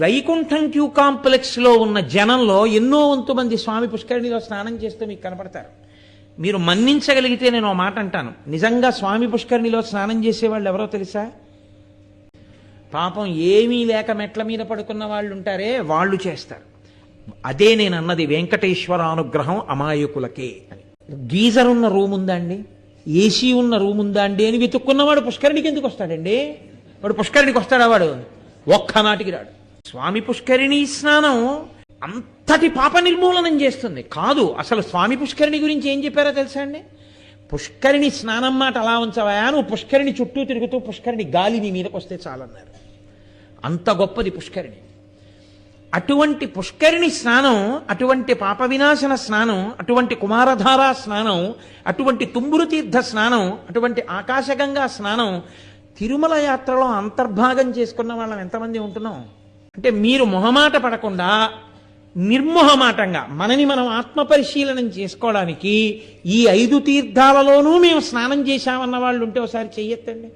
Vaikuntham queue కాంప్లెక్స్లో ఉన్న జనంలో ఎన్నో వంతు మంది స్వామి పుష్కరిణిలో స్నానం చేస్తూ మీకు కనపడతారు. మీరు మన్నించగలిగితే నేను ఓ మాట అంటాను. నిజంగా స్వామి పుష్కరిణిలో స్నానం చేసేవాళ్ళు ఎవరో తెలుసా? పాపం ఏమీ లేక మెట్ల మీద పడుకున్న వాళ్ళు ఉంటారే వాళ్ళు చేస్తారు. అదే నేను అన్నది వెంకటేశ్వర అనుగ్రహం అమాయకులకే అని. గీజర్ ఉన్న రూమ్ ఉందా అండి? ఏసీ ఉన్న రూమ్ ఉందా అండి అని వెతుక్కున్నవాడు పుష్కరిణికి ఎందుకు వస్తాడండి? వాడు పుష్కరిణికి వస్తాడా వాడు? ఒక్క నాటికి రాడు. స్వామి పుష్కరిణి స్నానం అంతటి పాప నిర్మూలనం చేస్తుంది. కాదు అసలు స్వామి పుష్కరిణి గురించి ఏం చెప్పారో తెలుసా అండి? పుష్కరిణి స్నానం మాట అలా ఉంచవా? నువ్వు పుష్కరిణి చుట్టూ తిరుగుతూ పుష్కరిణి గాలి నీ మీదకి వస్తే చాలన్నారు. అంత గొప్పది పుష్కరిణి. అటువంటి పుష్కరిణి స్నానం అటువంటి పాప వినాశన స్నానం అటువంటి కుమారధారా స్నానం అటువంటి తుంబురు తీర్థ స్నానం అటువంటి ఆకాశగంగా స్నానం తిరుమల యాత్రలో అంతర్భాగం చేసుకున్న వాళ్ళం ఎంతమంది ఉంటున్నాం? అంటే మీరు మొహమాట పడకుండా నిర్మోహమాటంగా మనని మనం ఆత్మ పరిశీలనం చేసుకోవడానికి ఈ ఐదు తీర్థాలలోనూ మేము స్నానం చేశామన్న వాళ్ళు ఉంటే ఒకసారి చెయ్యొద్దండి.